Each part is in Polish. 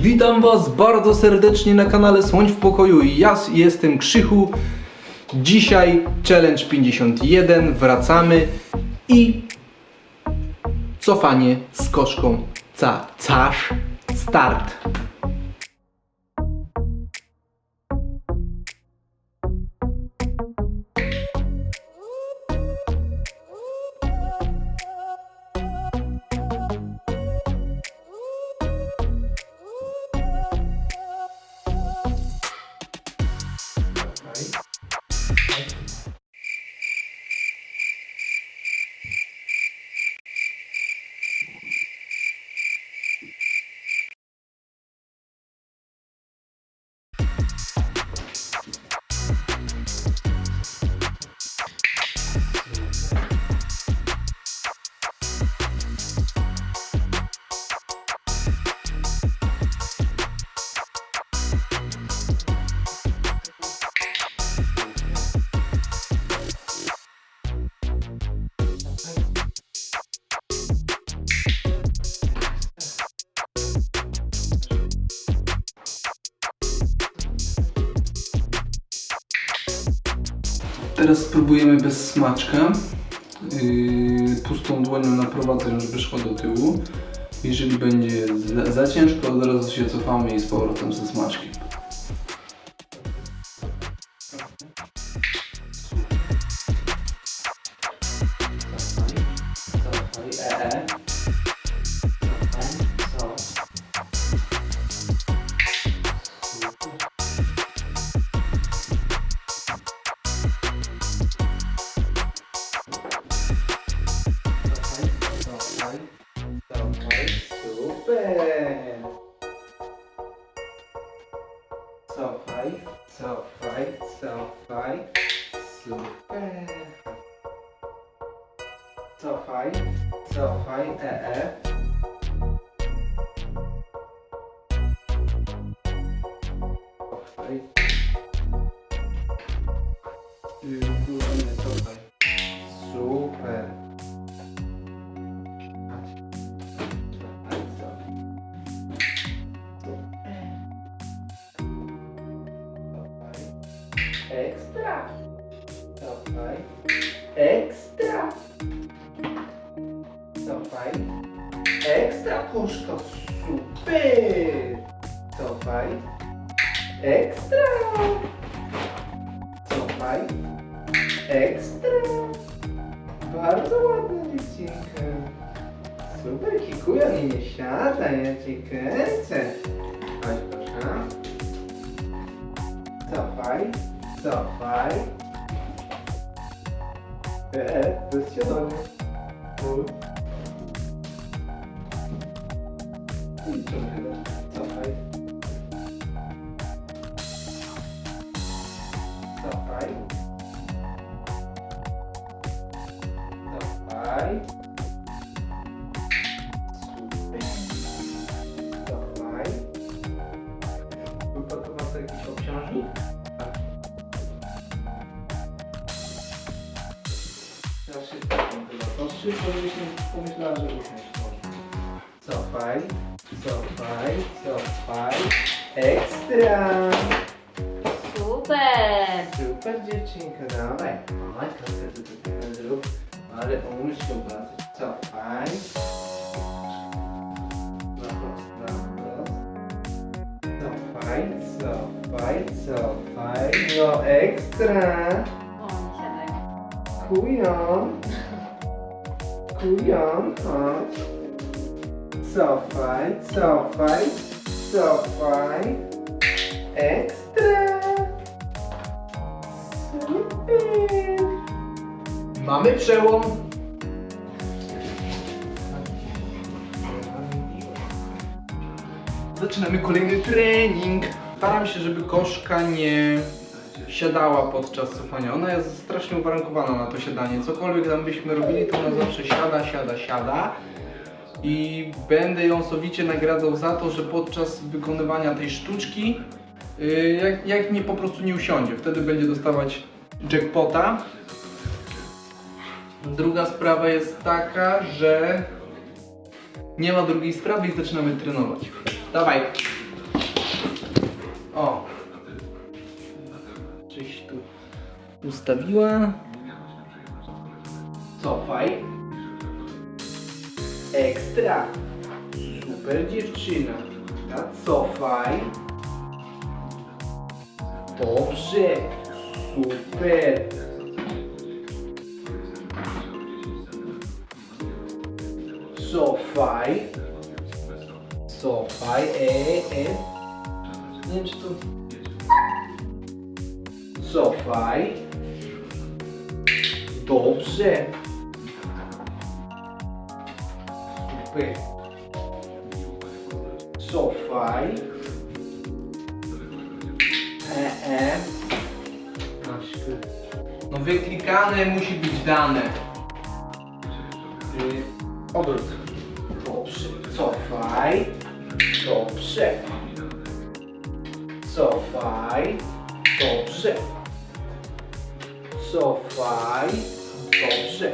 Witam Was bardzo serdecznie na kanale Słoń w Pokoju. Ja jestem Krzychu. Dzisiaj challenge 51. Wracamy i cofanie z koszką ca casz start. Teraz spróbujemy bez smaczka. Yy, pustą dłonią naprowadzę, żeby szła do tyłu. Jeżeli będzie za, za ciężko, od razu się cofamy i z powrotem ze smaczkiem. Cofaj. Yy, kurwa, nie, cofaj. Super! Patrz. Cofaj, cofaj. Cofaj. Ekstra! Cofaj. Ekstra! Cofaj. Ekstra puszko, super! Cofaj. Ekstra! Cofaj. Ekstra! Bardzo ładna dziewczynka. Super, kikuja mi nie siada, ja cię kręcę. Chodź proszę. Cofaj, cofaj. E, bez siadania. Tu. I trochę żebyś nie pomyślała, że usiąść można. Cofaj, cofaj, cofaj. Ekstra! Super! Super dziewczynka, dawaj. Trochę tu tutaj zrób. Ale się obracać. Cofaj. Na prost, na prost. Cofaj, cofaj, cofaj. No ekstra. O, siadaj. Kujon. Kujon, chodź. Cofaj, cofaj, cofaj. Ekstra. Super. Mamy przełom. Zaczynamy kolejny trening. Staram się, żeby koszka nie siadała podczas cofania. Ona jest strasznie uwarunkowana na to siadanie. Cokolwiek tam byśmy robili, to ona zawsze siada, siada, siada. I będę ją sowicie nagradzał za to, że podczas wykonywania tej sztuczki, yy, jak, jak nie po prostu nie usiądzie, wtedy będzie dostawać jackpota. Druga sprawa jest taka, że nie ma drugiej sprawy i zaczynamy trenować. Dawaj. O. ustawiła. Cofaj. Ekstra. Super dziewczyna. Cofaj. Dobrze. Super. Cofaj. Cofaj. E, e. Nie wiem czy tu... Cofaj. Dobrze. Super. Cofaj. E, e. No wyklikane musi być dane. Y, Obrót. Dobrze. Cofaj. Dobrze. Cofaj. Dobrze. Cofaj. Dobrze.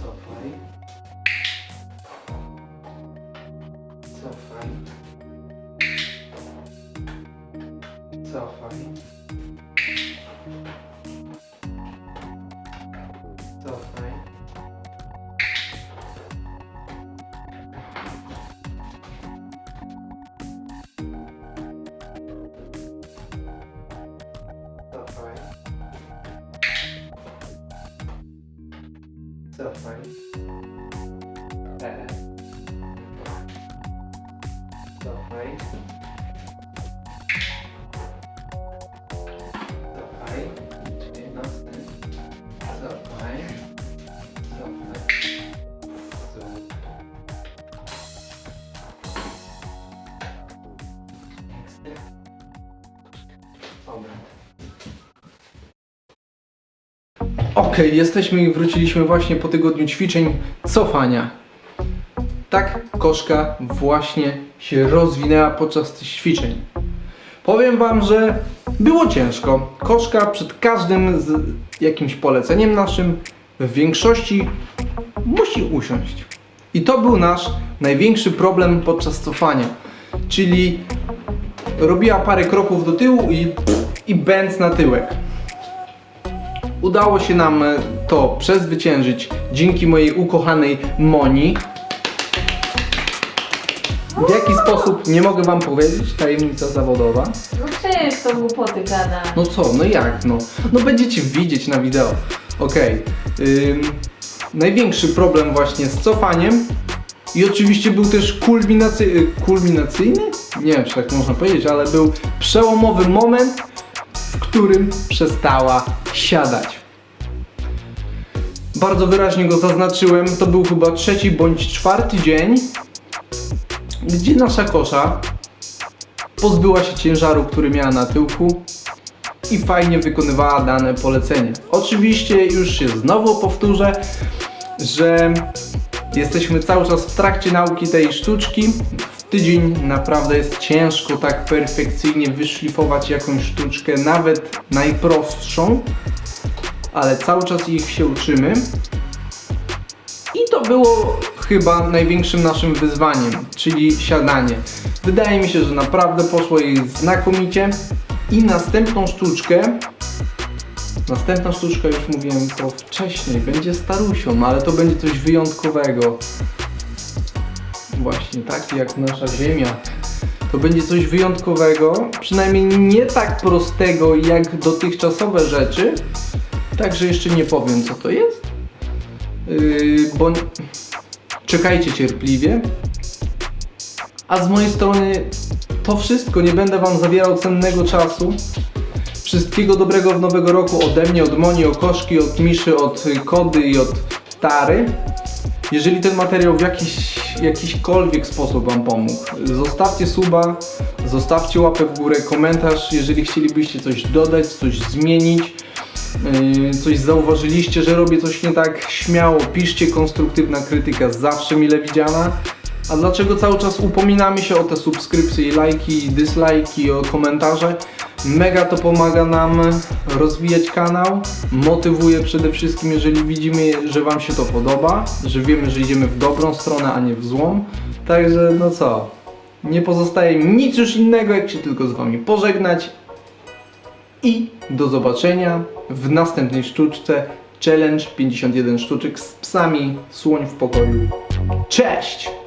Cofaj. Cofaj. Cofaj. Cofaj. Cofaj. Okej, jesteśmy i wróciliśmy właśnie po tygodniu ćwiczeń cofania. Tak koszka właśnie się rozwinęła podczas tych ćwiczeń. Powiem Wam, że było ciężko. Koszka przed każdym jakimś poleceniem naszym w większości musi usiąść. I to był nasz największy problem podczas cofania. Czyli robiła parę kroków do tyłu i, i bęc na tyłek. Udało się nam e, to przezwyciężyć dzięki mojej ukochanej Moni. W jaki sposób, nie mogę wam powiedzieć, tajemnica zawodowa. No przecież to głupoty gada. No co, no jak, no? No będziecie widzieć na wideo. Okej. Ym, największy problem właśnie z cofaniem i oczywiście był też kulminacy, y, kulminacyjny? Nie wiem, czy tak można powiedzieć, ale był przełomowy moment, którym przestała siadać. Bardzo wyraźnie go zaznaczyłem, to był chyba trzeci bądź czwarty dzień, gdzie nasza kosza pozbyła się ciężaru, który miała na tyłku i fajnie wykonywała dane polecenie. Oczywiście już się znowu powtórzę, że jesteśmy cały czas w trakcie nauki tej sztuczki. Tydzień naprawdę jest ciężko tak perfekcyjnie wyszlifować jakąś sztuczkę, nawet najprostszą, ale cały czas ich się uczymy. I to było chyba największym naszym wyzwaniem, czyli siadanie. Wydaje mi się, że naprawdę poszło jej znakomicie. I następną sztuczkę, następna sztuczka już mówiłem to wcześniej, będzie starusią, ale to będzie coś wyjątkowego. Właśnie tak jak nasza ziemia. To będzie coś wyjątkowego, przynajmniej nie tak prostego jak dotychczasowe rzeczy. Także jeszcze nie powiem co to jest. Yy, bo czekajcie cierpliwie. A z mojej strony to wszystko. Nie będę Wam zabierał cennego czasu. Wszystkiego dobrego w nowego roku ode mnie, od Moni, od Koszki, od Miszy, od Kody i od Tary. Jeżeli ten materiał w jakiś, jakiśkolwiek sposób Wam pomógł, zostawcie suba, zostawcie łapę w górę, komentarz, jeżeli chcielibyście coś dodać, coś zmienić. Yy, coś zauważyliście, że robię coś nie tak, śmiało piszcie, konstruktywna krytyka zawsze mile widziana. A dlaczego cały czas upominamy się o te subskrypcje lajki, i dislajki, o komentarze? Mega to pomaga nam rozwijać kanał, motywuje przede wszystkim, jeżeli widzimy, że Wam się to podoba, że wiemy, że idziemy w dobrą stronę, a nie w złą. Także no co, nie pozostaje nic już innego, jak się tylko z Wami pożegnać i do zobaczenia w następnej sztuczce Challenge 51 sztuczek z psami Słoń w pokoju. Cześć!